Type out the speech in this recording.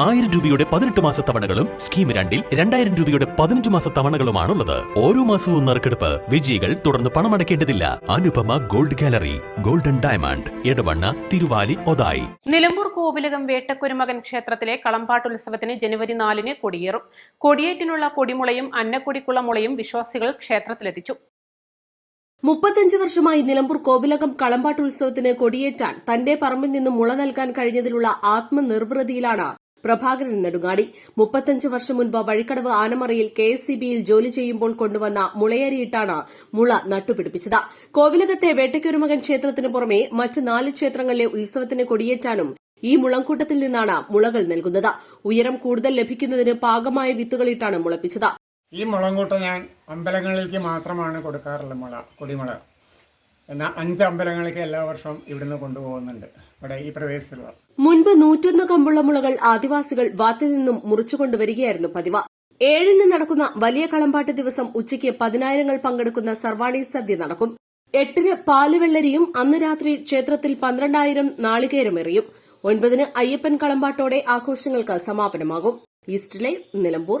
ആയിരം രൂപയുടെ പതിനെട്ട് മാസ തവണകളും സ്കീം രണ്ടിൽ രണ്ടായിരം രൂപയുടെ പതിനഞ്ച് മാസ തവണകളുമാണുള്ളത്. ഓരോ മാസവും നറുക്കെടുപ്പ് വിജയികൾ തുടർന്ന് പണമടയ്ക്കേണ്ടതില്ല. Anupama gold gallery golden diamond Edavanna Thiruvali Othayi. Nilambur Kovilakam Vettakkorumakan ക്ഷേത്രത്തിലെ കളമ്പാട്ടുത്സവത്തിന് ജനുവരി നാലിന് കൊടിയേറും. കൊടിയേറ്റിനുള്ള കൊടിമുളയും അന്നക്കൊടിക്കുള്ള മുളയും വിശ്വാസികൾ ക്ഷേത്രത്തിലെത്തിച്ചു. മുപ്പത്തഞ്ച് വർഷമായി നിലമ്പൂർ കോവിലകം കളമ്പാട്ട് ഉത്സവത്തിന് കൊടിയേറ്റാൻ തന്റെ പറമ്പിൽ നിന്നും മുള നൽകാൻ കഴിഞ്ഞതിലുള്ള ആത്മനിർവൃതിയിലാണ് പ്രഭാകരൻ നെടുങ്ങാടി. മുപ്പത്തഞ്ച് വർഷം മുൻപ് വഴിക്കടവ് ആനമറയിൽ കെ എസ് സി ബിയിൽ ജോലി ചെയ്യുമ്പോൾ കൊണ്ടുവന്ന മുളയരിയിട്ടാണ് മുള നട്ടുപിടിപ്പിച്ചത്. കോവിലകത്തെ വേട്ടയ്ക്കൊരുമകൻ ക്ഷേത്രത്തിന് പുറമെ മറ്റ് നാല് ക്ഷേത്രങ്ങളിലെ ഉത്സവത്തിന് കൊടിയേറ്റാനും ഈ മുളങ്കൂട്ടത്തിൽ നിന്നാണ് മുളകൾ നൽകുന്നത്. ഉയരം കൂടുതൽ ലഭിക്കുന്നതിന് പാകമായ വിത്തുകളിട്ടാണ് മുളപ്പിച്ചത്. ഈ മുളങ്കൂട്ട ഞാൻ അമ്പലങ്ങളിലേക്ക് മാത്രമാണ് കൊടുക്കാറുള്ളത് മുള കൊടിമുള. എന്നാൽ അഞ്ച് അമ്പലങ്ങളിലേക്ക് എല്ലാ വർഷവും ഇവിടുന്ന് കൊണ്ടുപോകുന്നുണ്ട്. ഇവിടെ ഈ പ്രദേശത്തുള്ള. മുൻപ് നൂറ്റൊന്ന് കമ്പുള്ള മുളകൾ ആദിവാസികൾ വാത്തിൽ നിന്നും മുറിച്ചുകൊണ്ടുവരികയായിരുന്നു പതിവ്. ഏഴിന് നടക്കുന്ന വലിയ കളമ്പാട്ട് ദിവസം ഉച്ചയ്ക്ക് പതിനായിരങ്ങൾ പങ്കെടുക്കുന്ന സർവാണി സദ്യ നടക്കും. എട്ടിന് പാലുവെള്ളരിയും അന്ന് രാത്രി ക്ഷേത്രത്തിൽ പന്ത്രണ്ടായിരം നാളികേരം എറിയും. ഒൻപതിന് അയ്യപ്പൻ കളമ്പാട്ടോടെ ആഘോഷങ്ങൾക്ക് സമാപനമാകും. East live Nilambur.